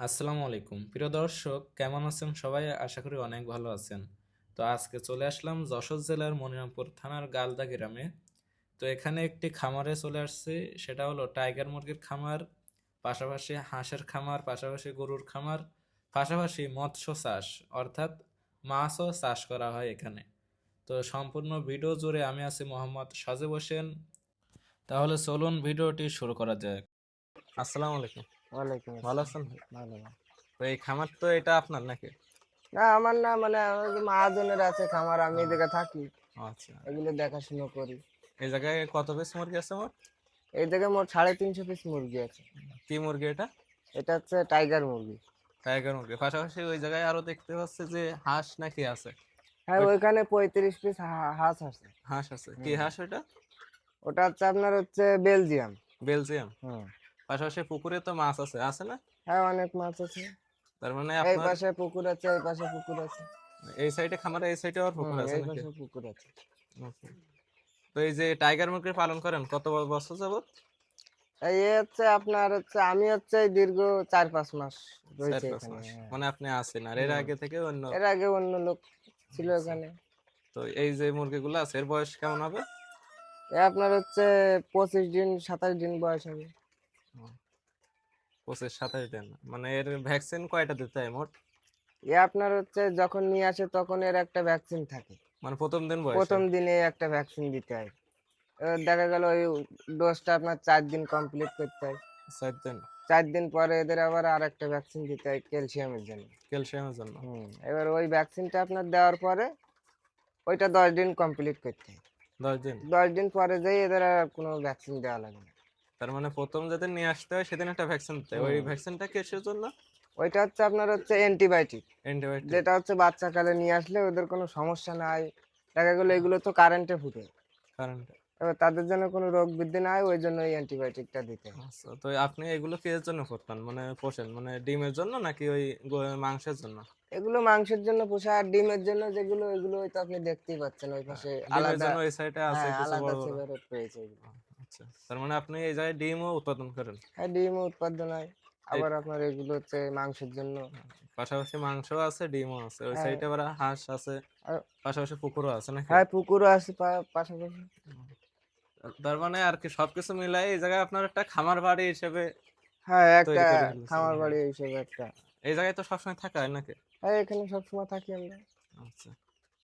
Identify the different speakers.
Speaker 1: আসসালামু আলাইকুম। প্রিয় দর্শক, কেমন আছেন সবাই? আশা করি অনেক ভালো আছেন। তো আজকে চলে আসলাম যশোর জেলার মনিরামপুর থানার গালদা গ্রামে। তো এখানে একটি খামারে চলে আসছে, সেটা হলো টাইগার মুরগির খামার, পাশাপাশি হাঁসের খামার, পাশাপাশি গরুর খামার, পাশাপাশি মৎস্য চাষ, অর্থাৎ মাছও চাষ করা হয় এখানে। তো সম্পূর্ণ ভিডিও জুড়ে আমি আছি মোহাম্মদ সাজেব হোসেন। তাহলে চলুন ভিডিওটি শুরু করা যাক। আসসালামু আলাইকুম।
Speaker 2: ওয়ালাইকুম
Speaker 1: ভালো। আছেন
Speaker 2: ভালো।
Speaker 1: তো এই খামার তো এটা আপনার নাকি?
Speaker 2: না আমার না মানে মহাজনের আছে খামার আমি এদিকে থাকি।
Speaker 1: আচ্ছা।
Speaker 2: এগুলো দেখাশোনা করি।
Speaker 1: এই জায়গায় কত পিস মুরগি আছে মোট?
Speaker 2: এই দিকে মোট সাড়ে তিনশো পিস মুরগি আছে।
Speaker 1: কি মুরগি এটা?
Speaker 2: এটা হচ্ছে টাইগার মুরগি।
Speaker 1: টাইগার মুরগি। পাশাপাশি ওই জায়গায় আরও দেখতে পাচ্ছি যে হাঁস নাকি আছে।
Speaker 2: হ্যাঁ ওইখানে পঁয়ত্রিশ পিস হাঁস আছে।
Speaker 1: হাঁস আছে। কি হাঁস ওটা
Speaker 2: ওটা হচ্ছে আপনার হচ্ছে বেলজিয়াম।
Speaker 1: বেলজিয়াম।
Speaker 2: হুম।
Speaker 1: পাশাপাশি পুকুরে তো মাছ আছে আছে না?
Speaker 2: হ্যাঁ অনেক মাছ আছে।
Speaker 1: তার মানে
Speaker 2: এই পাশে পুকুর আছে এই পাশে পুকুর আছে।
Speaker 1: এই সাইডে খামারে এই সাইডে আর পুকুর আছে
Speaker 2: এই পাশে পুকুর আছে।
Speaker 1: তো এই যে টাইগার মুরগি পালন করেন কত বছর যাবত
Speaker 2: এই হচ্ছে আপনার হচ্ছে আমি হচ্ছে দীর্ঘ চার পাঁচ মাস রয়েছে হ্যাঁ।
Speaker 1: মানে আপনি আছেন আর এর আগে থেকে অন্য
Speaker 2: এর আগে অন্য লোক ছিল
Speaker 1: আচ্ছা।
Speaker 2: এখানে।
Speaker 1: তো এই যে মুরগিগুলো আছে এর বয়স কেমন হবে?
Speaker 2: এ আপনার হচ্ছে পঁচিশ দিন সাতাশ দিন বয়স হবে।
Speaker 1: পঁচিশ সাতাশ দিন। মানে এর ভ্যাকসিন কয়টা দিতে হয় মোট?
Speaker 2: এ আপনার হচ্ছে যখন নিয়ে আসে তখন এর একটা ভ্যাকসিন থাকে।
Speaker 1: মানে প্রথম দিন বয়স?
Speaker 2: প্রথম দিনে একটা ভ্যাকসিন দিতে হয়। এবার দেখা গেল ওই ডোজটা আপনার চার দিন কমপ্লিট করতে হয়।
Speaker 1: চার দিন?
Speaker 2: চার দিন পরে এদের আবার আর একটা ভ্যাকসিন দিতে হয় ক্যালসিয়ামের জন্য।
Speaker 1: ক্যালসিয়ামের জন্য?
Speaker 2: হুম এবার ওই ভ্যাকসিনটা আপনার দেওয়ার পরে ওইটা দশ দিন কমপ্লিট করতে হয়।
Speaker 1: দশ দিন?
Speaker 2: দশ দিন পরে যাই এদের আর কোনো ভ্যাকসিন দেওয়া লাগে না।
Speaker 1: তার মানে প্রথম যেদিন নিয়ে আসতে হয় সেদিন একটা ভ্যাকসিন দিতে হয়। ওই ভ্যাকসিনটা কিসের জন্য?
Speaker 2: ওইটা হচ্ছে আপনার হচ্ছে অ্যান্টিবায়োটিক
Speaker 1: অ্যান্টিবায়োটিক
Speaker 2: যেটা হচ্ছে বাচ্চাকালে নিয়ে আসলে ওদের কোনো সমস্যা নাই। দেখা গেলো এগুলো তো কারেন্টে ফুটে।
Speaker 1: কারণ
Speaker 2: এবার তাদের জন্য কোনো রোগ বৃদ্ধি না হয় ওই জন্য এই অ্যান্টিবায়োটিকটা দিতে
Speaker 1: আচ্ছা তো আপনি এগুলো কিসের জন্য করতেন মানে পোষেন? মানে ডিমের জন্য নাকি ওই মাংসের জন্য?
Speaker 2: এগুলো মাংসের জন্য পোষা আর ডিমের জন্য যেগুলো এগুলো ওই তো আপনি দেখতেই পাচ্ছেন। ওই পাশে আলাদা
Speaker 1: ওই সাইডে আছে
Speaker 2: হ্যাঁ, আলাদা সেপারেট এগুলো।
Speaker 1: আচ্ছা তার মানে আপনি এই জায়গায় ডিমও উৎপাদন করেন?
Speaker 2: হ্যাঁ ডিম উৎপাদন হয়। আবার আপনার এগুলো হচ্ছে মাংসের জন্য।
Speaker 1: পাশাপাশি মাংস আছে ডিমও আছে ওই
Speaker 2: হ্যাঁ।
Speaker 1: সাইডে আবার হাঁস আছে পাশাপাশি পুকুরও আছে নাকি?
Speaker 2: হ্যাঁ পুকুরও আছে পাশাপাশি।
Speaker 1: তার মানে আর কি সবকিছু মিলাই এই জায়গায় আপনার একটা খামার বাড়ি হিসেবে
Speaker 2: হ্যাঁ একটা খামার। বাড়ি হিসেবে একটা।
Speaker 1: এই জায়গায় তো সবসময় থাকা হয় নাকি?
Speaker 2: হ্যাঁ এখানে সবসময় থাকি আমরা।
Speaker 1: আচ্ছা।